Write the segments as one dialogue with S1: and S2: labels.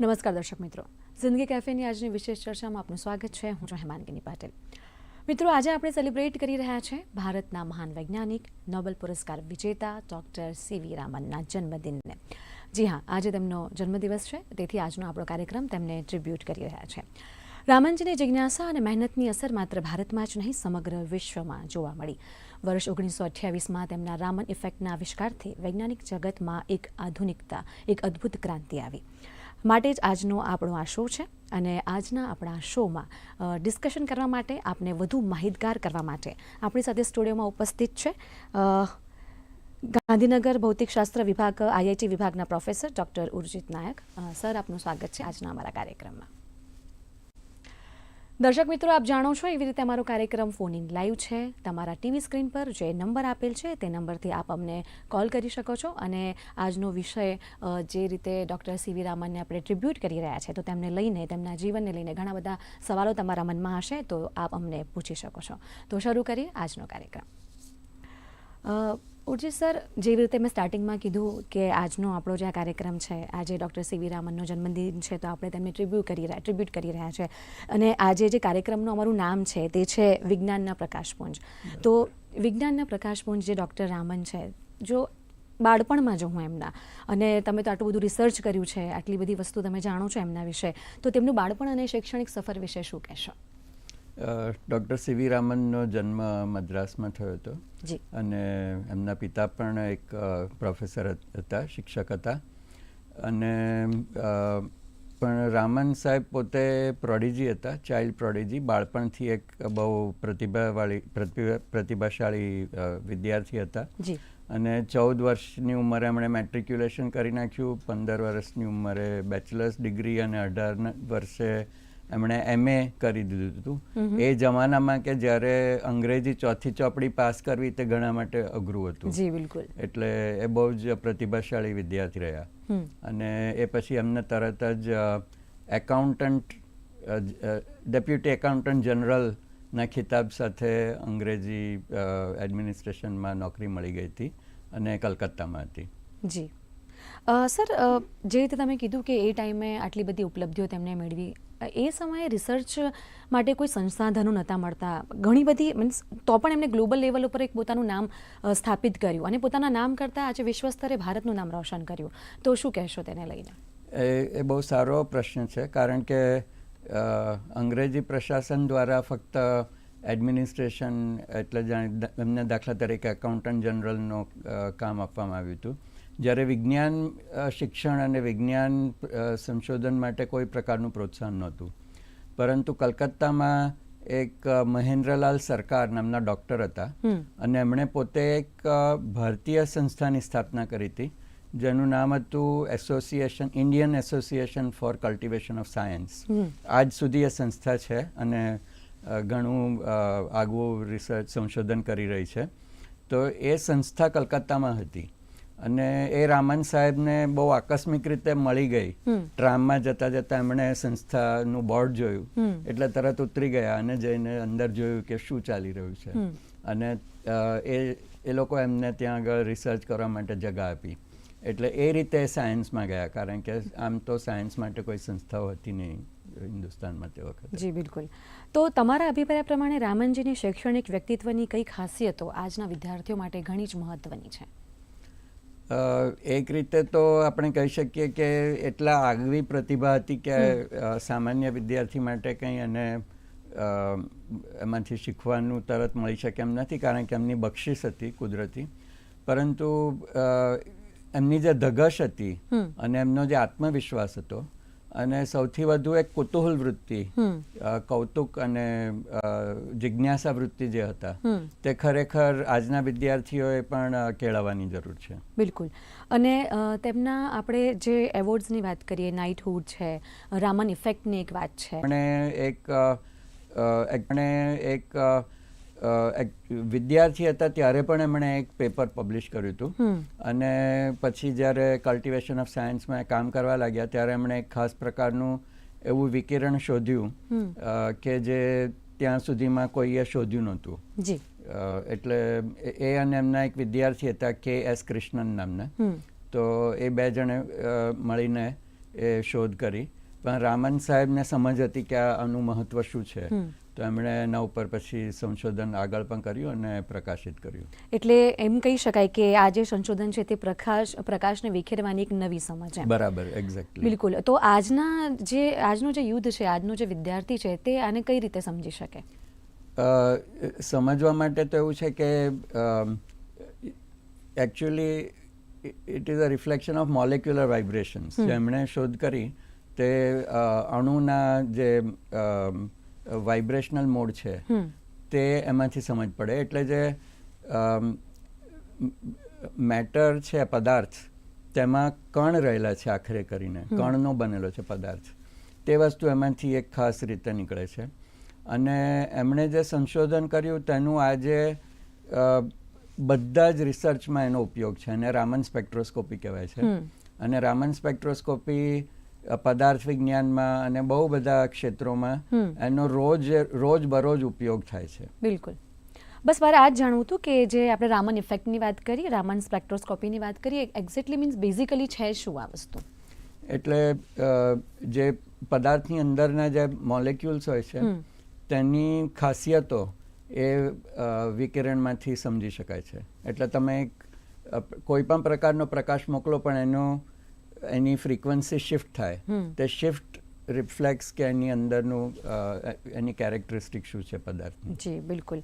S1: નમસ્કાર દર્શક મિત્રો. જિંદગી કેફેની આજની વિશેષ ચર્ચામાં આપનું સ્વાગત છે. હું છું હેમાંગીની પાટીલ. મિત્રો, આજે આપણે સેલિબ્રેટ કરી રહ્યા છે ભારતના મહાન વૈજ્ઞાનિક, નોબેલ પુરસ્કાર વિજેતા ડોક્ટર સીવી રામનના જન્મદિનને. જી હા, આજે તેમનો જન્મદિવસ છે. તેથી આજનો આપણો કાર્યક્રમ તેમને ટ્રિબ્યુટ કરી રહ્યા છે. રામનજીની જિજ્ઞાસા અને મહેનતની અસર માત્ર ભારતમાં જ નહીં, સમગ્ર વિશ્વમાં જોવા મળી. વર્ષ ઓગણીસો અઠ્યાવીસમાં તેમના રામન ઇફેક્ટના આવિષ્કારથી વૈજ્ઞાનિક જગતમાં એક આધુનિકતા, એક અદ્ભુત ક્રાંતિ આવી. માટે જ આજનો આપણો આ શો છે અને આજના આપણા શોમાં ડિસ્કશન કરવા માટે આપને વધુ માહિતગાર કરવા માટે આપણી સાથે સ્ટુડિયોમાં ઉપસ્થિત છે ગાંધીનગર ભૌતિકશાસ્ત્ર વિભાગ, આઈઆઈટી વિભાગના professor doctor Urjit Nayak. Sir આપનું સ્વાગત છે આજના અમારા કાર્યક્રમમાં. દર્શક મિત્રો, આપ જાણો છો એવી રીતે અમારો કાર્યક્રમ ફોન ઇન લાઈવ છે. તમારા ટીવી સ્ક્રીન પર જે નંબર આપેલ છે, તે નંબરથી આપ અમને કોલ કરી શકો છો અને આજનો વિષય જે રીતે ડૉક્ટર સીવી રામનને આપણે ટ્રિબ્યુટ કરી રહ્યા છે, તો તેમને લઈને, તેમના જીવનને લઈને ઘણા બધા સવાલો તમારા મનમાં હશે, તો આપ અમને પૂછી શકો છો. તો શરૂ કરીએ આજનો કાર્યક્રમ. અ, ઉર્જિત સર જેવી રીતે મેં સ્ટાર્ટિંગમાં કીધું કે આજનો આપણો જે આ કાર્યક્રમ છે આજે ડૉક્ટર સીવી રામનનો જન્મદિન છે તો આપણે તેમને ટ્રિબ્યુ કરી રહ્યા ટ્રિબ્યુટ કરી રહ્યા છે. અને આજે જે કાર્યક્રમનું અમારું નામ છે તે છે વિજ્ઞાનના પ્રકાશપુંજ તો વિજ્ઞાનના પ્રકાશપુંજ જે ડૉક્ટર રામન છે જો બાળપણમાં જો હું એમના અને તમે તો આટલું બધું રિસર્ચ કર્યું છે આટલી બધી વસ્તુ તમે જાણો છો એમના વિશે તો તેમનું બાળપણ અને શૈક્ષણિક સફર વિશે શું કહેશો?
S2: ડૉક્ટર સીવી રામનનો જન્મ મદ્રાસમાં થયો હતો. અને એમના પિતા પણ એક પ્રોફેસર હતા શિક્ષક હતા. અને પણ રામન સાહેબ પોતે પ્રોડિજી હતા ચાઇલ્ડ પ્રોડિજી. બાળપણથી એક બહુ પ્રતિભાવાળી પ્રતિભાશાળી વિદ્યાર્થી હતા. અને ચૌદ વર્ષની ઉંમરે એમણે મેટ્રિક્યુલેશન કરી નાખ્યું. પંદર વર્ષની ઉંમરે બેચલર્સ ડિગ્રી અને અઢાર વર્ષે એમણે એમએ કરી દીધું હતું. એ જમાનામાં કે જ્યારે અંગ્રેજી ચોથી ચોપડી પાસ કરવી તે ઘણા માટે અઘરું હતું.
S1: જી બિલકુલ.
S2: એટલે એ બહુ જ પ્રતિભાશાળી વિદ્યાર્થી રહ્યા. અને એ પછી એમને તરત જ એકાઉન્ટન્ટ ડેપ્યુટી એકાઉન્ટન્ટ જનરલના ખિતાબ સાથે અંગ્રેજી એડમિનિસ્ટ્રેશનમાં નોકરી મળી ગઈ હતી અને કલકત્તામાં હતી.
S1: જી. સર જે રીતે તમે કીધું કે એ ટાઈમે આટલી બધી ઉપલબ્ધિઓ તેમણે મેળવી એ સમયે રિસર્ચ માટે કોઈ સંસાધનો નહોતા મળતા. ઘણી બધી મીન્સ, તો પણ એમણે ગ્લોબલ લેવલ ઉપર એક પોતાનું નામ સ્થાપિત કર્યું અને પોતાના નામ કરતાં આજે વિશ્વ સ્તરે ભારતનું નામ રોશન કર્યું. તો શું કહેશો તેને લઈને?
S2: એ એ બહુ સારો પ્રશ્ન છે, કારણ કે અંગ્રેજી પ્રશાસન દ્વારા ફક્ત એડમિનિસ્ટ્રેશન એટલે જાણે એમને દાખલા તરીકે એકાઉન્ટન્ટ જનરલનું કામ આપવામાં આવ્યું હતું. જ્યારે વિજ્ઞાન શિક્ષણ અને વિજ્ઞાન સંશોધન માટે કોઈ પ્રકારનું પ્રોત્સાહન નહોતું. પરંતુ કલકત્તામાં એક મહેન્દ્રલાલ સરકાર નામના ડૉક્ટર હતા. અને એમણે પોતે એક ભારતીય સંસ્થાની સ્થાપના કરી હતી જેનું નામ હતું association Indian association for cultivation of science આજ સુધી એ સંસ્થા છે અને ઘણું આગવું રિસર્ચ સંશોધન કરી રહી છે. તો એ સંસ્થા કલકત્તામાં હતી. અને એ રામન સાહેબને બહુ આકસ્મિક રીતે મળી ગઈ. ટ્રામમાં જતા જતા એમણે સંસ્થાનું બોર્ડ જોયું. એટલે તરત ઉતરી ગયા અને જઈને અંદર જોયું કે શું ચાલી રહ્યું છે. અને એ એ લોકો એમને ત્યાં આગળ રિસર્ચ કરવા માટે જગા આપી. એટલે એ રીતે સાયન્સમાં ગયા કારણ કે આમ તો સાયન્સ માટે કોઈ સંસ્થાઓ હતી નહીં હિન્દુસ્તાનમાં તે વખતે.
S1: જી બિલકુલ. તો તમારા અભિપ્રાય પ્રમાણે રામનજીની શૈક્ષણિક વ્યક્તિત્વની કઈ ખાસિયતો આજના વિદ્યાર્થીઓ માટે ઘણી જ મહત્વની છે?
S2: એક રીતે તો આપણે કહી શકીએ કે એટલા આગવી પ્રતિભા હતી કે સામાન્ય વિદ્યાર્થી માટે કંઈ અને એમાંથી શીખવાનું તરત મળી શકે એમ નથી કારણ કે એમની બક્ષિસ હતી કુદરતી. પરંતુ એમની જે ધગશ હતી અને એમનો જે આત્મવિશ્વાસ હતો અને સૌથી વધુ એક કુતૂહલ વૃત્તિ કૌતુક અને જિજ્ઞાસા વૃત્તિ જે હતા તે ખરેખર આજના વિદ્યાર્થીઓએ પણ કેળવવાની જરૂર છે.
S1: બિલકુલ. અને તેમના આપણે જે એવોર્ડ્સની વાત કરીએ નાઇટહુડ છે રામન ઇફેક્ટની એક વાત છે.
S2: એમણે એક એક વિદ્યાર્થી હતા ત્યારે પણ એમણે એક પેપર પબ્લિશ કર્યું હતું. અને પછી જ્યારે કલ્ટિવેશન ઓફ સાયન્સમાં કામ કરવા લાગ્યા ત્યારે એમણે એક ખાસ પ્રકારનું એવું વિકિરણ શોધ્યું કે જે ત્યાં સુધીમાં કોઈએ શોધ્યું નહોતું. એટલે એ- અને એમના એક વિદ્યાર્થી હતા કે એસ કૃષ્ણન નામના. તો એ બે જણે મળીને એ શોધ કરી. પણ રામન સાહેબને સમજ હતી કે આનું મહત્વ શું છે. તો એમણે એના ઉપર પછી સંશોધન આગળ પણ કર્યું અને પ્રકાશિત કર્યું.
S1: એટલે એમ કહી શકાય કે આ જે સંશોધન છે તે પ્રકાશ પ્રકાશને વિખેરવાની એક નવી સમજ છે
S2: બરાબર એક્ઝેક્ટલી
S1: બિલકુલ. તો આજના જે આજનું જે યુદ્ધ છે આજનો જે વિદ્યાર્થી છે તે આને કઈ રીતે સમજી શકે?
S2: સમજવા માટે તો એવું છે કે actually it is a reflection of molecular vibrations જેમણે શોધ કરી તે અણુના જે વાઇબ્રેશનલ મોડ છે તે એમાંથી સમજ પડે. એટલે જે મેટર છે પદાર્થ તેમાં કણ રહેલા છે આખરે કરીને. કણનો બનેલો છે પદાર્થ. તે વસ્તુ એમાંથી એક ખાસ રીતે નીકળે છે. અને એમણે જે સંશોધન કર્યું તેનું આજે બધા જ રિસર્ચમાં એનો ઉપયોગ છે. અને રામન સ્પેક્ટ્રોસ્કોપી કહેવાય છે. અને રામન સ્પેક્ટ્રોસ્કોપી પદાર્થ વિજ્ઞાનમાં અને બહુ બધા ક્ષેત્રોમાં એનો રોજ રોજ બરોજ ઉપયોગ થાય છે.
S1: બિલકુલ. બસ મારે આ જ જાણવું હતું કે જે આપણે રામન ઇફેક્ટની વાત કરીએ રામન સ્પેક્ટ્રોસ્કોપીની વાત કરીએ એક્ઝેક્ટલી મીન્સ બેઝિકલી છે શું આ વસ્તુ?
S2: એટલે જે પદાર્થની અંદરના જે મોલેક્યુલ્સ હોય છે તેની ખાસિયતો એ વિકિરણમાંથી સમજી શકાય છે. એટલે તમે એક કોઈ પણ પ્રકારનો પ્રકાશ મોકલો પણ એનો એની ફ્રીક્વન્સી શિફ્ટ થાય. તે શિફ્ટ રિફ્લેક્સ કે એની અંદરનું એની કેરેક્ટરિસ્ટિક શું છે પદાર્થની.
S1: જી બિલકુલ.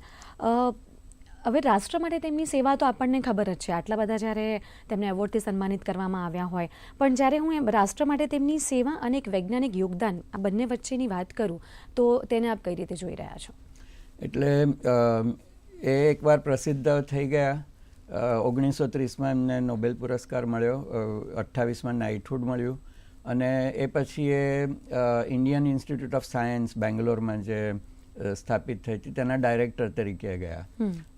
S1: હવે રાષ્ટ્ર માટે તેમની સેવા તો આપણને ખબર જ છે. આટલા બધા જ્યારે તેમને એવોર્ડથી સન્માનિત કરવામાં આવ્યા હોય. પણ જ્યારે હું એમ રાષ્ટ્ર માટે તેમની સેવા અને એક વૈજ્ઞાનિક યોગદાન આ બંને વચ્ચેની વાત કરું તો તેને આપ કઈ રીતે જોઈ રહ્યા છો?
S2: એટલે એ એકવાર પ્રસિદ્ધ થઈ ગયા. ઓગણીસો ત્રીસમાં એમને નોબેલ પુરસ્કાર મળ્યો અઠ્ઠાવીસમાં નાઇટહુડ મળ્યું અને એ પછી એ ઇન્ડિયન ઇન્સ્ટિટ્યૂટ ઓફ સાયન્સ બેંગ્લોરમાં જે સ્થાપિત થઈ હતી તેના ડાયરેક્ટર તરીકે ગયા.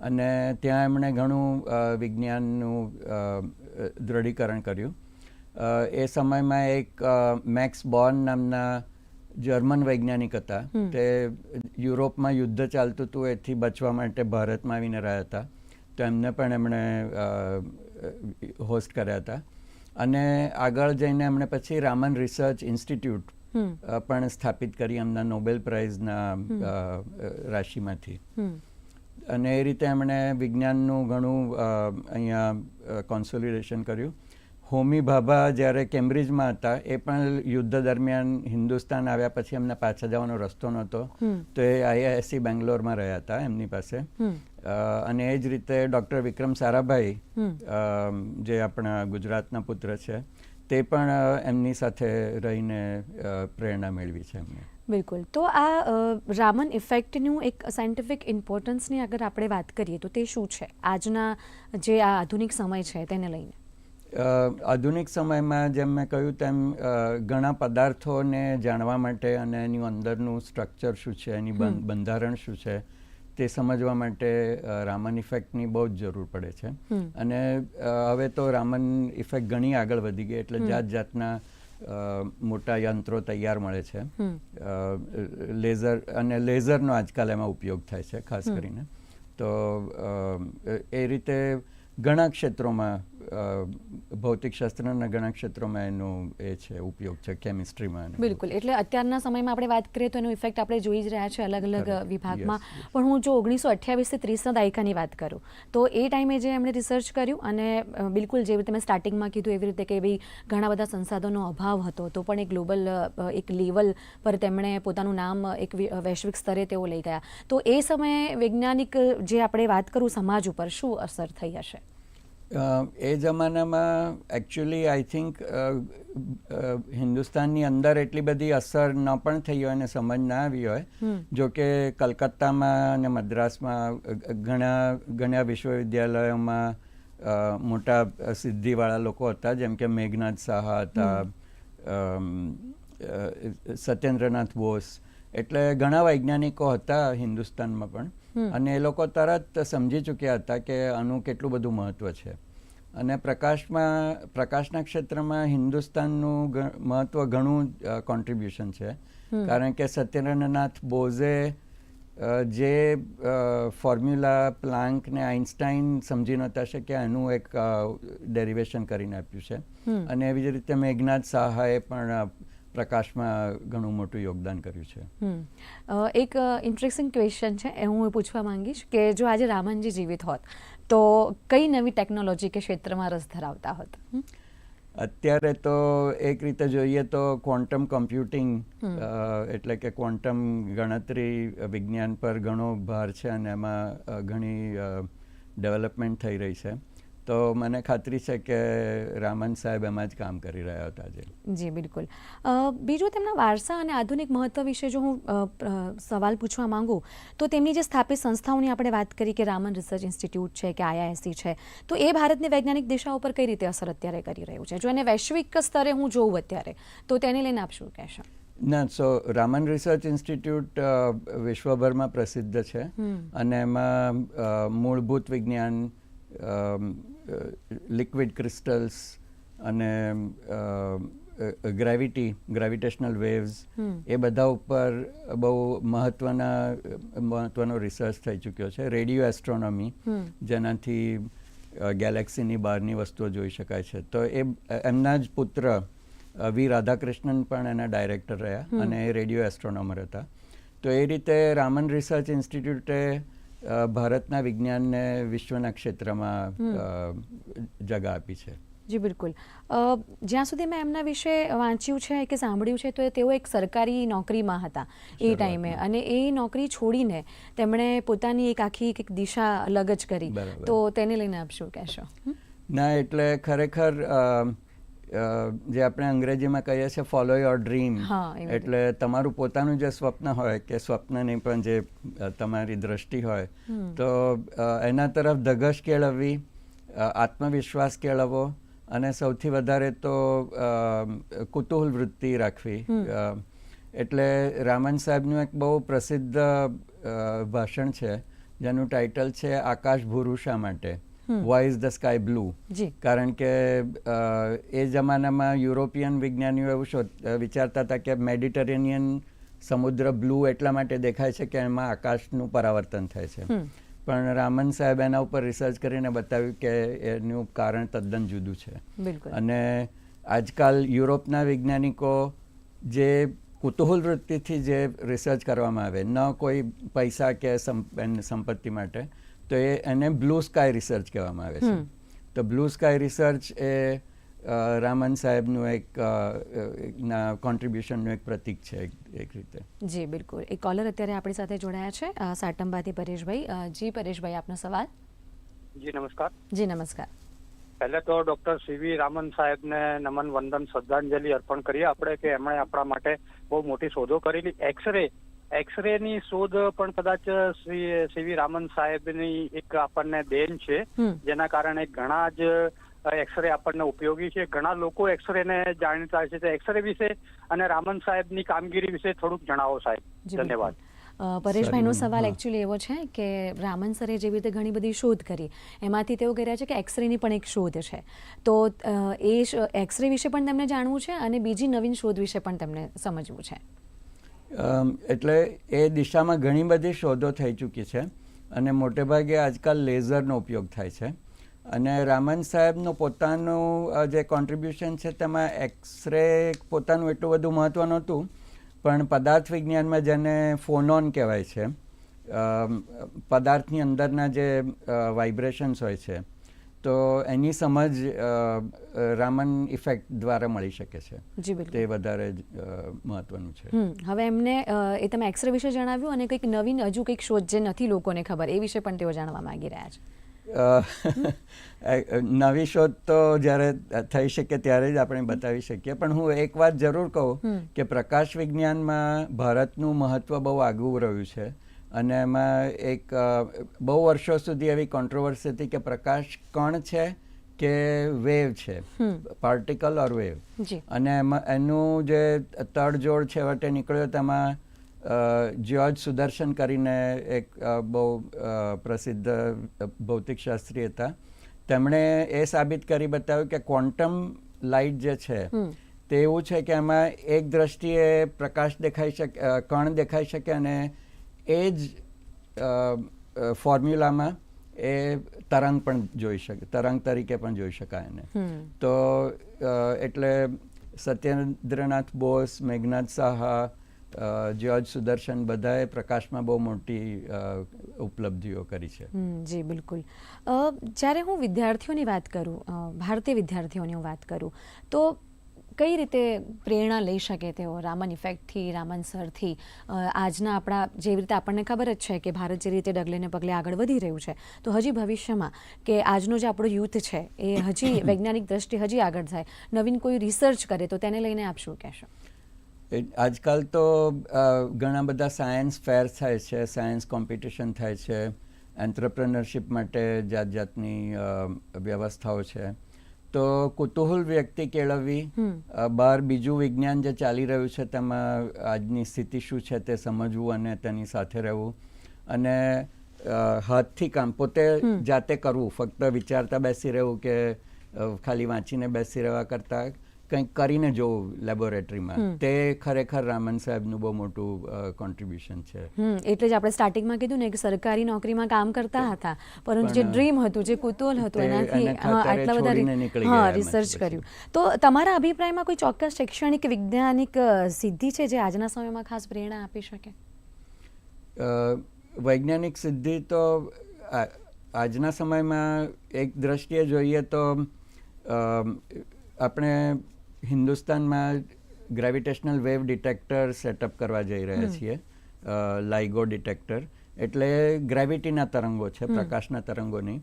S2: અને ત્યાં એમણે ઘણું વિજ્ઞાનનું દ્રઢીકરણ કર્યું. એ સમયમાં એક મેક્સ બોર્ન નામના જર્મન વૈજ્ઞાનિક હતા. તે યુરોપમાં યુદ્ધ ચાલતું હતું એથી બચવા માટે ભારતમાં આવીને રહ્યા હતા. તો એમને પણ એમણે હોસ્ટ કર્યા હતા. અને આગળ જઈને એમણે પછી રામન રિસર્ચ ઇન્સ્ટિટ્યૂટ પણ સ્થાપિત કરી એમના નોબેલ પ્રાઇઝના રાશિમાંથી. અને એ રીતે એમણે વિજ્ઞાનનું ઘણું અહીંયા કોન્સોલિડેશન કર્યું. હોમી ભાભા જ્યારે કેમ્બ્રિજમાં હતા એ પણ યુદ્ધ દરમિયાન હિન્દુસ્તાન આવ્યા પછી એમને પાછા જવાનો રસ્તો નહોતો. તો એ આઈઆઈએસસી બેંગ્લોરમાં રહ્યા હતા એમની પાસે. અને એ જ રીતે ડૉક્ટર વિક્રમ સારાભાઈ જે આપણા ગુજરાતના પુત્ર છે તે પણ એમની સાથે રહીને પ્રેરણા મેળવી છે એમને.
S1: બિલકુલ. તો આ રામન ઇફેક્ટનું એક સાયન્ટિફિક ઇમ્પોર્ટન્સની અગર આપણે વાત કરીએ તો તે શું છે? આજના જે આ આધુનિક સમય છે તેને લઈને.
S2: આધુનિક સમયમાં જેમ મેં કહ્યું તેમ ઘણા પદાર્થોને જાણવા માટે અને એની અંદરનું સ્ટ્રક્ચર શું છે એની બંધારણ શું છે તે સમજવા માટે રામન ઇફેક્ટની બહુ જ જરૂર પડે છે. અને હવે તો રામન ઇફેક્ટ ઘણી આગળ વધી ગઈ એટલે જાત જાતના મોટા યંત્રો તૈયાર મળે છે. લેઝર અને લેઝરનો આજકાલ એમાં ઉપયોગ થાય છે ખાસ કરીને. તો એ રીતે ઘણા ક્ષેત્રોમાં ભૌતિકશાસ્ત્રના ઘણા ક્ષેત્રોમાં એનો એ છે ઉપયોગ છે કેમિસ્ટ્રીમાં
S1: બિલકુલ. એટલે અત્યારના સમયમાં આપણે વાત કરીએ તો એનો ઇફેક્ટ આપણે જોઈ જ રહ્યા છે અલગ અલગ વિભાગમાં. પણ હું જો ઓગણીસો અઠ્યાવીસથી ત્રીસના દાયકાની વાત કરું તો એ ટાઈમે જે એમણે રિસર્ચ કર્યું અને બિલકુલ જેવી રીતે મેં સ્ટાર્ટિંગમાં કીધું એવી રીતે કે ભાઈ ઘણા બધા સંસાધનો અભાવ હતો તો પણ એક ગ્લોબલ એક લેવલ પર તેમણે પોતાનું નામ એક વૈશ્વિક સ્તરે તેઓ લઈ ગયા. તો એ સમયે વૈજ્ઞાનિક જે આપણે વાત કરું સમાજ ઉપર શું અસર થઈ હશે?
S2: એ જમાનામાં એકચ્યુઅલી આઈ થિંક હિન્દુસ્તાનની અંદર એટલી બધી અસર ન પણ થઈ હોય અને સમજ ના આવી હોય. જો કે કલકત્તામાં અને મદ્રાસમાં ઘણા ઘણા વિશ્વવિદ્યાલયોમાં મોટા સિદ્ધિવાળા લોકો હતા જેમ કે મેઘનાથ સાહા હતા સત્યેન્દ્રનાથ બોસ એટલે ઘણા વૈજ્ઞાનિકો હતા હિન્દુસ્તાનમાં પણ. અને એ લોકો તરત સમજી ચૂક્યા હતા કે આનું કેટલું બધું મહત્વ છે. અને પ્રકાશમાં પ્રકાશના ક્ષેત્રમાં હિન્દુસ્તાનનું મહત્વ ઘણું કોન્ટ્રીબ્યુશન છે. કારણ કે સત્યેન્દ્રનાથ બોઝે જે ફોર્મ્યુલા પ્લાન્ક ને આઇન્સ્ટાઈન સમજી નહોતા શક્યા એનું એક ડેરિવેશન કરીને આપ્યું છે. અને એવી જ રીતે મેઘનાથ સાહાએ પણ પ્રકાશમાં ઘણું મોટું યોગદાન કર્યું છે.
S1: એક ઇન્ટરેસ્ટિંગ ક્વેશ્ચન છે. એ હું પૂછવા માંગીશ કે જો આજે રામનજી જીવિત હોત તો કઈ નવી ટેકનોલોજી કે ક્ષેત્રમાં રસ ધરાવતા હોત?
S2: અત્યારે તો એક રીતે જોઈએ તો ક્વોન્ટમ કમ્પ્યુટિંગ એટલે કે ક્વોન્ટમ ગણતરી વિજ્ઞાન પર ઘણો ભાર છે અને એમાં ઘણી ડેવલપમેન્ટ થઈ રહી છે. તો મને ખાતરી છે કે રામન સાહેબ એમાં જ કામ કરી રહ્યા હતા જે.
S1: જી બિલકુલ. બીજું તેમના વારસા અને આધુનિક મહત્વ વિશે જો હું સવાલ પૂછવા માંગુ તો તેમની જે સ્થાપિત સંસ્થાઓની આપણે વાત કરી કે રામન રિસર્ચ ઇન્સ્ટિટ્યૂટ છે કે આઈઆઈએસસી છે તો એ ભારતની વૈજ્ઞાનિક દિશા ઉપર કઈ રીતે અસર અત્યારે કરી રહ્યું છે? જો એને વૈશ્વિક સ્તરે હું જોઉં અત્યારે તો તેને લઈને આપ શું કહેશો?
S2: ના સો રામન રિસર્ચ ઇન્સ્ટિટ્યૂટ વિશ્વભરમાં પ્રસિદ્ધ છે. અને એમાં મૂળભૂત વિજ્ઞાન લિક્વિડ ક્રિસ્ટલ્સ અને ગ્રેવિટી ગ્રેવિટેશનલ વેવ્સ એ બધા ઉપર બહુ મહત્ત્વના મહત્ત્વનો રિસર્ચ થઈ ચૂક્યો છે. રેડિયો એસ્ટ્રોનોમી જેનાથી ગેલેક્સીની બહારની વસ્તુઓ જોઈ શકાય છે. તો એ એમના જ પુત્ર વી. રાધાકૃષ્ણન પણ એના ડાયરેક્ટર રહ્યા અને એ રેડિયો એસ્ટ્રોનોમર હતા. તો એ રીતે રામન રિસર્ચ ઇન્સ્ટિટ્યૂટે ભારતના વિજ્ઞાનને વિશ્વના ક્ષેત્રમાં જગા આપી છે.
S1: જી બિલકુલ. અ, જ્યાં સુધી મેં એમના વિશે વાંચ્યું છે કે સાંભળ્યું છે તો એ તેઓ એક સરકારી નોકરીમાં હતા એ ટાઈમે. અને એ નોકરી છોડીને તેમણે પોતાની એક આખી એક દિશા અલગ જ કરી. તો તેને લઈને આપ શું કહેશો?
S2: ના એટલે ખરેખર જે આપણે અંગ્રેજીમાં કહીએ છીએ ફોલો યોર ડ્રીમ. એટલે તમારું પોતાનું જે સ્વપ્ન હોય કે સ્વપ્ન નહીં પણ જે તમારી દ્રષ્ટિ હોય તો એના તરફ ધગશ કેળવવી આત્મવિશ્વાસ કેળવવો અને સૌથી વધારે તો કુતૂહલ વૃત્તિ રાખવી એટલે રામન સાહેબનું એક બહુ પ્રસિદ્ધ ભાષણ છે જેનું ટાઇટલ છે આકાશ ભૂરુષા માટે. Why is the sky blue કારણ કે એ જમાનામાં યુરોપિયન વિજ્ઞાનીઓ એવું શોધ વિચારતા હતા કે મેડિટરેનિયન સમુદ્ર બ્લુ એટલા માટે દેખાય છે કે એમાં આકાશનું પરાવર્તન થાય છે. પણ રામન સાહેબ એના ઉપર રિસર્ચ કરીને બતાવ્યું કે એનું કારણ તદ્દન જુદું છે. અને આજકાલ યુરોપના વૈજ્ઞાનિકો જે કુતૂહલ વૃત્તિથી જે રિસર્ચ કરવામાં આવે ન કોઈ પૈસા કે સંપત્તિ માટે તો એ એને બ્લુ સ્કાય રિસર્ચ કહેવામાં આવે છે. તો બ્લુ સ્કાય રિસર્ચ એ રામન સાહેબનું એક એક ના કોન્ટ્રીબ્યુશનનું એક પ્રતીક છે એક રીતે.
S1: જી બિલકુલ. એક કોલર અત્યારે આપણી સાથે જોડાયા છે. સાટંબાથી પરેશભાઈ. જી પરેશભાઈ આપનો સવાલ?
S3: જી નમસ્કાર.
S1: જી નમસ્કાર.
S3: પહેલા તો ડોક્ટર સીવી રામન સાહેબને નમન વંદન શ્રદ્ધાંજલિ અર્પણ કરીએ. આપણે કે એમણે આપણા માટે બહુ મોટી શોધો કરેલી. એક્સરે એક્સરે ની શોધ પણ કદાચ શ્રી સીવી રામન સાહેબની એક આપણને દેન છે જેના કારણે ઘણા જ એક્સરે આપણને ઉપયોગી છે. ઘણા લોકો એક્સરે ને જાણીતા છે. તો એક્સરે વિશે અને રામન સાહેબની કામગીરી વિશે થોડુંક જણાવો સાહેબ. ધન્યવાદ.
S1: પરેશભાઈનો સવાલ. એકચ્યુઅલી એવો છે કે રામન સરે જેવી રીતે ઘણી બધી શોધ કરી એમાંથી તેઓ કહી રહ્યા છે કે એક્સરેની પણ એક શોધ છે. તો એ એક્સરે વિશે પણ તેમને જાણવું છે અને બીજી નવીન શોધ વિશે પણ તેમને સમજવું છે.
S2: એટલે એ દિશામાં ઘણી બધી શોધો થઈ ચૂકી છે અને મોટેભાગે આજકાલ લેઝરનો ઉપયોગ થાય છે. અને રામન સાહેબનું પોતાનું જે કોન્ટ્રીબ્યુશન છે તેમાં એક્સરે પોતાનું એટલું બધું મહત્ત્વ નહોતું, પણ પદાર્થ વિજ્ઞાનમાં જેને ફોનોન કહેવાય છે પદાર્થની અંદરના જે વાઇબ્રેશન્સ હોય છે તો એની સમજ રામન ઇફેક્ટ દ્વારા મળી શકે છે. તે વધારે મહત્વનું છે.
S1: હવે એમને એ તમે એક્સરે વિશે જણાવ્યું અને કંઈક નવીન હજુ કંઈક શોધ જે નથી લોકોને ખબર એ વિશે પણ તેઓ જાણવા માંગી રહ્યા છે.
S2: નવી શોધ તો જ્યારે થઈ શકે ત્યારે જ આપણે બતાવી શકીએ. પણ હું એક વાત જરૂર કહું કે પ્રકાશ વિજ્ઞાનમાં ભારતનું મહત્વ બહુ આગવું રહ્યું છે. અને એમાં એક બહુ વર્ષો સુધી એવી કોન્ટ્રોવર્સી હતી કે પ્રકાશ કણ છે કે વેવ છે. પાર્ટિકલ ઓર વેવ અને એમાં એનું જે તડજોડ છેવટે નીકળ્યો તેમાં જ્યોર્જ સુદર્શન કરીને એક બહુ પ્રસિદ્ધ ભૌતિકશાસ્ત્રી હતા. તેમણે એ સાબિત કરી બતાવ્યું કે ક્વોન્ટમ લાઇટ જે છે તે એવું છે કે એમાં એક દ્રષ્ટિએ પ્રકાશ દેખાઈ શકે કણ દેખાઈ શકે અને એ જ ફોર્મ્યુલામાં એ તરંગ પણ જોઈ શકે તરંગ તરીકે પણ જોઈ શકાય એને. તો એટલે સત્યેન્દ્રનાથ બોસ મેઘનાથ સાહા જ્યોર્જ સુદર્શન બધાએ પ્રકાશમાં બહુ મોટી ઉપલબ્ધિઓ કરી છે.
S1: જી બિલકુલ. જ્યારે હું વિદ્યાર્થીઓની વાત કરું ભારતીય વિદ્યાર્થીઓની હું વાત કરું તો કઈ રીતે પ્રેરણા લઈ શકે તેઓ? રામન ઇફેક્ટથી રામન સરથી? આજના આપણા જેવી રીતે આપણને ખબર જ છે કે ભારત જે રીતે ડગલે ને પગલે આગળ વધી રહ્યું છે તો હજી ભવિષ્યમાં કે આજનો જે આપણો યુથ છે એ હજી વૈજ્ઞાનિક દ્રષ્ટિ હજી આગળ થાય. નવીન કોઈ રિસર્ચ કરે તો તેને લઈને આપ શું કહેશો?
S2: આજકાલ તો ઘણા બધા સાયન્સ ફેર થાય છે સાયન્સ કોમ્પિટિશન થાય છે એન્ટરપ્રનરશિપ માટે જાત જાતની વ્યવસ્થાઓ છે. તો કુતૂહલ વ્યક્તિ કેળવવી. બહાર બીજું વિજ્ઞાન જે ચાલી રહ્યું છે તેમાં આજની સ્થિતિ શું છે તે સમજવું અને તેની સાથે રહેવું અને હાથથી કામ પોતે જાતે કરવું ફક્ત વિચારતા બેસી રહેવું કે ખાલી વાંચીને બેસી રહેવા કરતાં કંઈક કરીને જોવું લેબોરેટરીમાં તે ખરેખર રામન સાહેબનું બહુ મોટું કોન્ટ્રીબ્યુશન છે.
S1: એટલે જ આપણે સ્ટાર્ટિંગમાં કીધું ને કે સરકારી નોકરીમાં કામ કરતા હતા. પરંતુ જે ડ્રીમ હતું જે કુતૂહલ હતું એનાથી આટલા બધા હા રિસર્ચ કર્યું. તો તમારા અભિપ્રાયમાં કોઈ ચોક્કસ શૈક્ષણિક વૈજ્ઞાનિક સિદ્ધિ છે જે આજના સમયમાં ખાસ પ્રેરણા આપી શકે?
S2: વૈજ્ઞાનિક સિદ્ધિ તો આજના સમયમાં એક દ્રષ્ટિએ જોઈએ તો આપણે હિન્દુસ્તાનમાં gravitational wave detector set up કરવા જઈ રહ્યા છીએ. લાઇગો ડિટેક્ટર એટલે ગ્રેવિટીના તરંગો છે પ્રકાશના તરંગોની.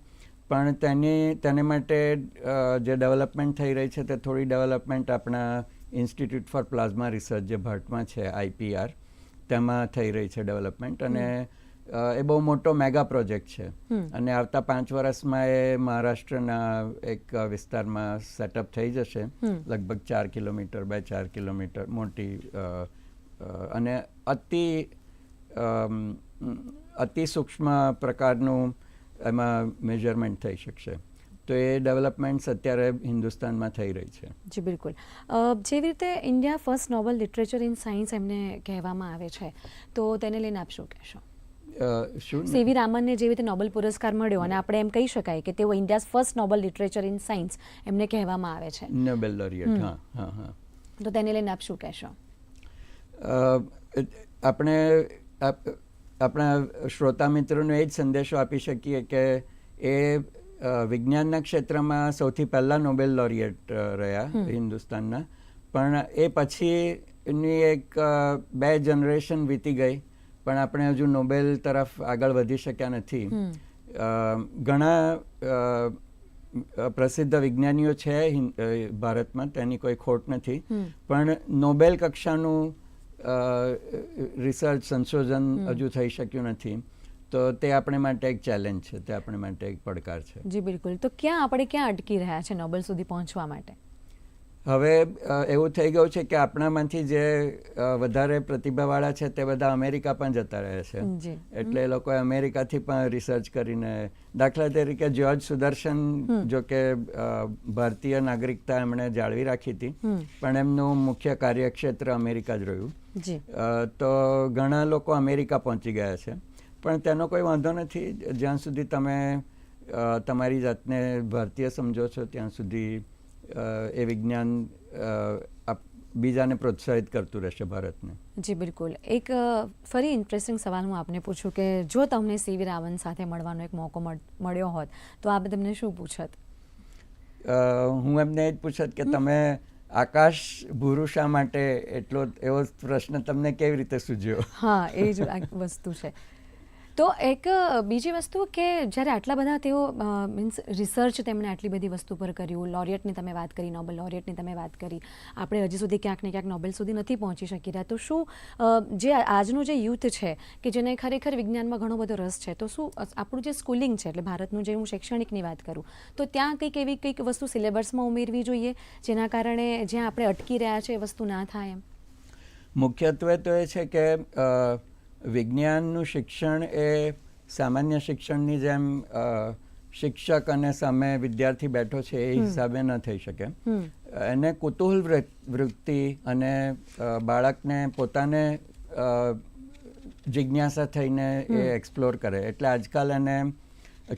S2: પણ તેની તેને માટે જે ડેવલપમેન્ટ થઈ રહી છે તે થોડી ડેવલપમેન્ટ આપણા ઇન્સ્ટિટ્યૂટ ફોર પ્લાઝમા રિસર્ચ જે ભટ્ટમાં છે આઈપીઆર તેમાં થઈ રહી છે ડેવલપમેન્ટ અને એ બહુ મોટો મેગા પ્રોજેક્ટ છે. અને આવતા પાંચ વર્ષમાં એ મહારાષ્ટ્રના એક વિસ્તારમાં સેટઅપ થઈ જશે. લગભગ ચાર કિલોમીટર બાય ચાર કિલોમીટર મોટી અને અતિ અતિ સૂક્ષ્મ પ્રકારનું એમાં મેજરમેન્ટ થઈ શકશે. તો એ ડેવલપમેન્ટ્સ અત્યારે હિન્દુસ્તાનમાં થઈ રહી છે.
S1: જી બિલકુલ. જેવી રીતે India first Nobel literature in science એમને કહેવામાં આવે છે તો તેને લઈને આપ શું કહેશો?
S2: શું
S1: સીવી રામનને જેવી રીતે નોબેલ પુરસ્કાર મળ્યો અને આપણે એમ કહી શકાય કે તેઓ India's first Nobel literature in science એમને કહેવામાં આવે છે.
S2: નોબેલ લોરિયટ હા હા હા.
S1: તો તેને લઈને આપ શું કહેશો?
S2: આપણે આપણા શ્રોતા મિત્રોને એ જ સંદેશો આપી શકીએ કે એ વિજ્ઞાનના ક્ષેત્રમાં સૌથી પહેલા નોબેલ લોરિયટ રહ્યા હિન્દુસ્તાનના. પણ એ પછીની એક બે જનરેશન વીતી ગઈ. પણ આપણે હજુ નોબેલ તરફ આગળ વધી શક્યા નથી. ઘણા પ્રસિદ્ધ વિજ્ઞાનીઓ છે ભારતમાં તેની કોઈ ખોટ નથી. પણ નોબેલ કક્ષાનું રિસર્ચ સંશોધન હજુ થઈ શક્યું નથી. તો તે આપણે માટે એક ચેલેન્જ છે તે આપણે માટે એક પડકાર છે.
S1: જી બિલકુલ. તો ક્યાં આપણે ક્યાં અટકી રહ્યા છે નોબેલ સુધી પહોંચવા માટે?
S2: હવે એવું થઈ ગયું છે કે આપણામાંથી જે વધારે પ્રતિભાવાળા છે તે બધા અમેરિકા પણ જતા રહે છે. એટલે એ લોકોએ અમેરિકાથી પણ રિસર્ચ કરીને દાખલા તરીકે જ્યોર્જ સુદર્શન જો કે ભારતીય નાગરિકતા એમણે જાળવી રાખી હતી. પણ એમનું મુખ્ય કાર્યક્ષેત્ર અમેરિકા જ રહ્યું. તો ઘણા લોકો અમેરિકા પહોંચી ગયા છે. પણ તેનો કોઈ વાંધો નથી. જ્યાં સુધી તમે તમારી જાતને ભારતીય સમજો છો ત્યાં સુધી એ વિજ્ઞાન બીજાને પ્રોત્સાહિત કરતું રહેશે ભારતને.
S1: જી બિલકુલ. એક ફરી ઇન્ટરેસ્ટિંગ સવાલ હું આપને પૂછું કે જો તમને સીવી રાવન સાથે મળવાનો એક મોકો મળ્યો હોત તો આપ તમને શું પૂછત?
S2: હું એમને એ જ પૂછત કે તમે આકાશ ભુરુષા માટે એટલો એવો પ્રશ્ન તમને કેવી રીતે સૂજ્યો?
S1: હા એ જ વસ્તુ છે. તો એક બીજી વસ્તુ કે જ્યારે આટલા બધા તેઓ મીન્સ રિસર્ચ તેમણે આટલી બધી વસ્તુ પર કર્યું, લોરિયટની તમે વાત કરી, નોબેલ લોરિયટની તમે વાત કરી, આપણે હજી સુધી ક્યાંક ને ક્યાંક નોબેલ સુધી નથી પહોંચી શકી રહ્યા તો શું જે આજનું જે યુથ છે, કે જેને ખરેખર વિજ્ઞાનમાં ઘણો બધો રસ છે, તો શું આપણું જે સ્કૂલિંગ છે, એટલે ભારતનું જે હું શૈક્ષણિકની વાત કરું, તો ત્યાં કંઈક એવી કંઈક વસ્તુ સિલેબસમાં ઉમેરવી જોઈએ, જેના કારણે જ્યાં આપણે અટકી રહ્યા છે એ વસ્તુ ના થાય એમ?
S2: મુખ્યત્વે તો એ છે કે વિજ્ઞાનનું શિક્ષણ એ સામાન્ય શિક્ષણની જેમ શિક્ષક અને સામે વિદ્યાર્થી બેઠો છે એ હિસાબે ન થઈ શકે. એને કુતૂહલ વૃત્તિ અને બાળકને પોતાને જિજ્ઞાસા થઈને એ એક્સપ્લોર કરે. એટલે આજકાલ એને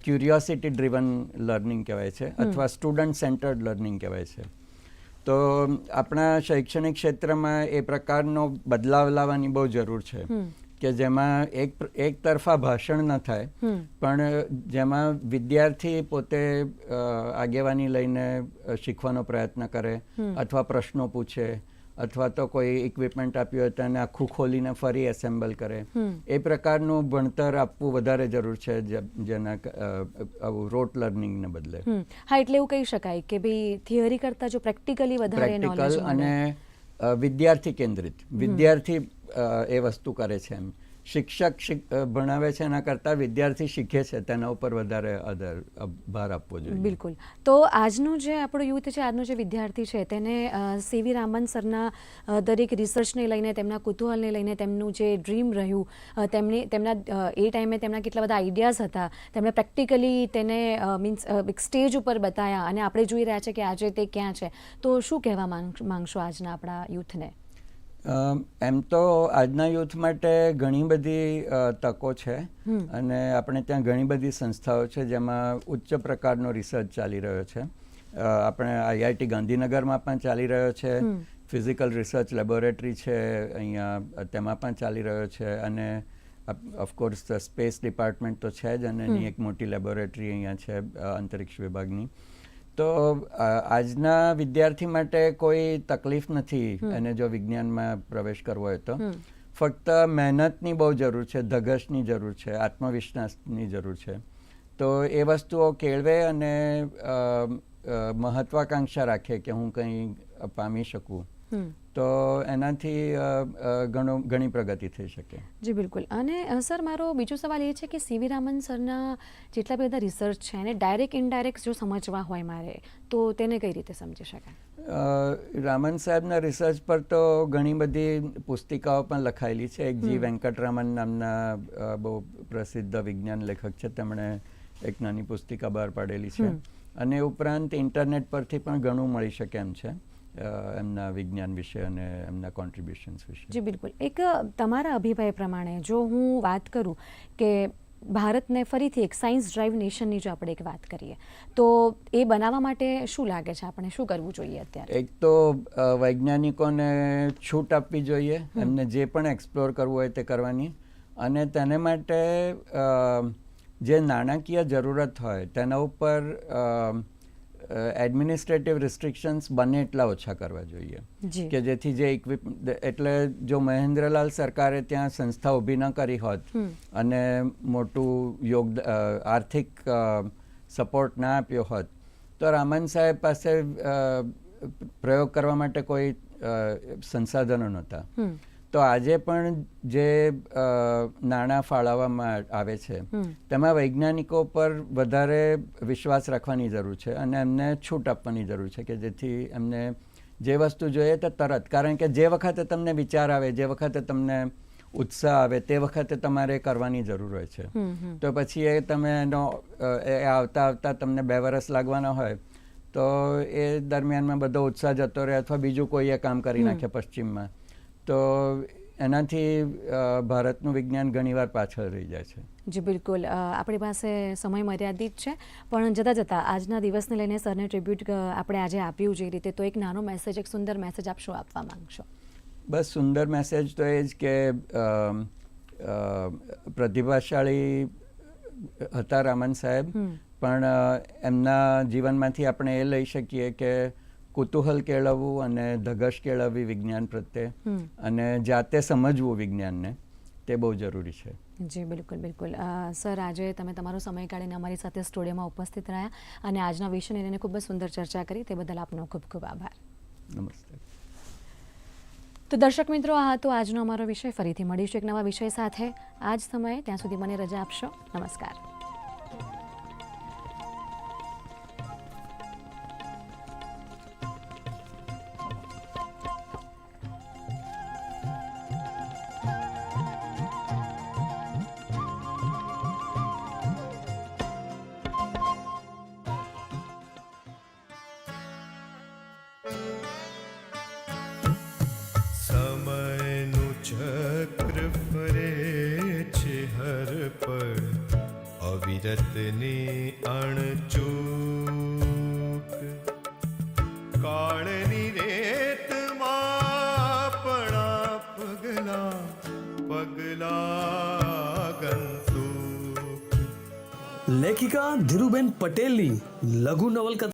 S2: ક્યુરિયોસિટી ડ્રીવન લર્નિંગ કહેવાય છે અથવા સ્ટુડન્ટ સેન્ટર્ડ લર્નિંગ કહેવાય છે. તો આપણા શૈક્ષણિક ક્ષેત્રમાં એ પ્રકારનો બદલાવ લાવવાની બહુ જરૂર છે. કે જેમાં એક એક તરફા ભાષણ ન થાય પણ જેમાં વિદ્યાર્થી પોતે આગેવાની લઈને શીખવાનો પ્રયત્ન કરે અથવા પ્રશ્નો પૂછે અથવા તો કોઈ ઇક્વિપમેન્ટ આપ્યું હોય તો એને આખું ખોલીને ફરી એસેમ્બલ કરે. એ પ્રકારનું ભણતર આપવું વધારે જરૂર છે જેના આવું રોટ લર્નિંગને બદલે.
S1: હા એટલે એવું કહી શકાય કે ભાઈ થિયરી કરતાં જો પ્રેક્ટિકલી વધારે
S2: પ્રેક્ટિકલ અને વિદ્યાર્થી કેન્દ્રિત. વિદ્યાર્થી એ વસ્તુ કરે છે એમ. શિક્ષક ભણાવે છે એના કરતાં વિદ્યાર્થી શીખે છે, તેના ઉપર વધારે આધાર ભાર આપવો જોઈએ.
S1: બિલકુલ. તો આજનું જે આપણું યુથ છે, આજનો જે વિદ્યાર્થી છે, તેને સીવી રામન સરના દરેક રિસર્ચને લઈને, તેમના કુતૂહલને લઈને, તેમનું જે ડ્રીમ રહ્યું તેમની, તેમના એ ટાઈમે તેમના કેટલા બધા આઈડિયાઝ હતા, તેમણે પ્રેક્ટિકલી તેને મીન્સ એક સ્ટેજ ઉપર બતાવ્યા અને આપણે જોઈ રહ્યા છે કે આજે તે ક્યાં છે. તો શું કહેવા માંગ- માંગશો આજના આપણા યુથને?
S2: એમ તો આજના યુથ માટે ઘણી બધી તકો છે. અને આપણે ત્યાં ઘણી બધી સંસ્થાઓ છે જેમાં ઉચ્ચ પ્રકારનો રિસર્ચ ચાલી રહ્યો છે. આપણે આઈઆઈટી ગાંધીનગરમાં પણ ચાલી રહ્યો છે. ફિઝિકલ રિસર્ચ લેબોરેટરી છે અહીંયા તેમાં પણ ચાલી રહ્યો છે. અને ઓફકોર્સ સ્પેસ ડિપાર્ટમેન્ટ તો છે જ અને એની એક મોટી લેબોરેટરી અહીંયા છે અંતરિક્ષ વિભાગની. તો આજના વિદ્યાર્થી માટે કોઈ તકલીફ નથી એને જો વિજ્ઞાનમાં પ્રવેશ કરવો હોય તો. ફક્ત મહેનતની બહુ જરૂર છે ધગશની જરૂર છે આત્મવિશ્વાસની જરૂર છે. તો એ વસ્તુઓ કેળવે અને મહત્વાકાંક્ષા રાખે કે હું કંઈ પામી શકું. તો એનાથી ઘણો ઘણી પ્રગતિ થઈ શકે.
S1: જી બિલકુલ. અને સર મારો બીજો સવાલ એ છે કે સીવી રામન સરના જેટલા બધા રિસર્ચ છે એને ડાયરેક્ટ ઇનડાયરેક્ટ જો સમજવા હોય મારે તો તેને કઈ રીતે સમજી શકાય?
S2: રામન સાહેબના રિસર્ચ પર તો ઘણી બધી પુસ્તિકાઓ પણ લખાયેલી છે. એક જી વેંકટરામન નામના બહુ પ્રસિદ્ધ વિજ્ઞાન લેખક છે. તેમણે એક નાની પુસ્તિકા બહાર પાડેલી છે. અને ઉપરાંત ઇન્ટરનેટ પરથી પણ ઘણું મળી શકે એમ છે. એમના વિજ્ઞાન વિશે અને એમના કોન્ટ્રીબ્યુશન્સ વિશે.
S1: જી બિલકુલ. એક તમારા અભિપ્રાય પ્રમાણે જો હું વાત કરું કે ભારતને ફરીથી એક સાયન્સ ડ્રાઈવ નેશનની જો આપણે એક વાત કરીએ તો એ બનાવવા માટે શું લાગે છે આપણે? શું કરવું જોઈએ અત્યારે?
S2: એક તો વૈજ્ઞાનિકોને છૂટ આપવી જોઈએ એમને જે પણ એક્સપ્લોર કરવું હોય તે કરવાની. અને તેને માટે જે નાણાકીય જરૂરત હોય તેના ઉપર એડમિનિસ્ટ્રેટિવ રિસ્ટ્રિક્શન્સ બને એટલા ઓછા કરવા જોઈએ. કે જેથી જે ઇક્વિપ એટલે જો મહેન્દ્રલાલ સરકારે ત્યાં સંસ્થા ઊભી ન કરી હોત અને મોટું યોગ આર્થિક સપોર્ટ ના આપ્યો હોત તો રામન સાહેબ પાસે પ્રયોગ કરવા માટે કોઈ સંસાધનો નહોતા. તો આજે પણ જે નાણાં ફાળવવામાં આવે છે તેમાં વૈજ્ઞાનિકો પર વધારે વિશ્વાસ રાખવાની જરૂર છે અને એમને છૂટ આપવાની જરૂર છે કે જેથી એમને જે વસ્તુ જોઈએ તે તરત. કારણ કે જે વખતે તમને વિચાર આવે જે વખતે તમને ઉત્સાહ આવે તે વખતે તમારે કરવાની જરૂર હોય છે. તો પછી એ તમે એનો એ આવતા આવતા તમને બે વર્ષ લાગવાના હોય તો એ દરમિયાનમાં બધો ઉત્સાહ જતો રહે અથવા બીજું કોઈ એ કામ કરી નાખે પશ્ચિમમાં. તો એનાથી ભારતનું વિજ્ઞાન ઘણીવાર પાછળ રહી જાય છે.
S1: જી બિલકુલ. આપણી પાસે સમય મર્યાદિત છે પણ જતાં જતાં આજના દિવસને લઈને સરને ટ્રિબ્યુટ આપણે આજે આપ્યું જે રીતે. તો એક નાનો મેસેજ એક સુંદર મેસેજ આપ શું આપવા માંગશો?
S2: બસ સુંદર મેસેજ તો એ જ કે પ્રતિભાશાળી હતા રામન સાહેબ. પણ એમના જીવનમાંથી આપણે એ લઈ શકીએ કે કુતૂહલ કેળવવું અને ધગશ કેળવવી વિજ્ઞાન પ્રત્યે અને જાતે સમજવું વિજ્ઞાનને તે બહુ જરૂરી છે.
S1: જી બિલકુલ બિલકુલ. સર આજે તમે તમારો સમય કાઢીને અમારી સાથે સ્ટુડિયોમાં ઉપસ્થિત રહ્યા અને આજના વિષયને લઈને ખૂબ જ સુંદર ચર્ચા કરી. તે બદલ આપનો ખૂબ ખૂબ આભાર.
S2: નમસ્તે.
S1: તો દર્શક મિત્રો આ હતો આજનો અમારો વિષય. ફરીથી મળીશું એક નવા વિષય સાથે. આજ સમયે ત્યાં સુધી મને રજા આપશો. નમસ્કાર.
S4: અવિરતની અણચૂક. કાળની રેતમાં પડા પગલા પગલા ગંતુક
S5: લેખિકા ધીરુબેન પટેલની લઘુ નવલકથા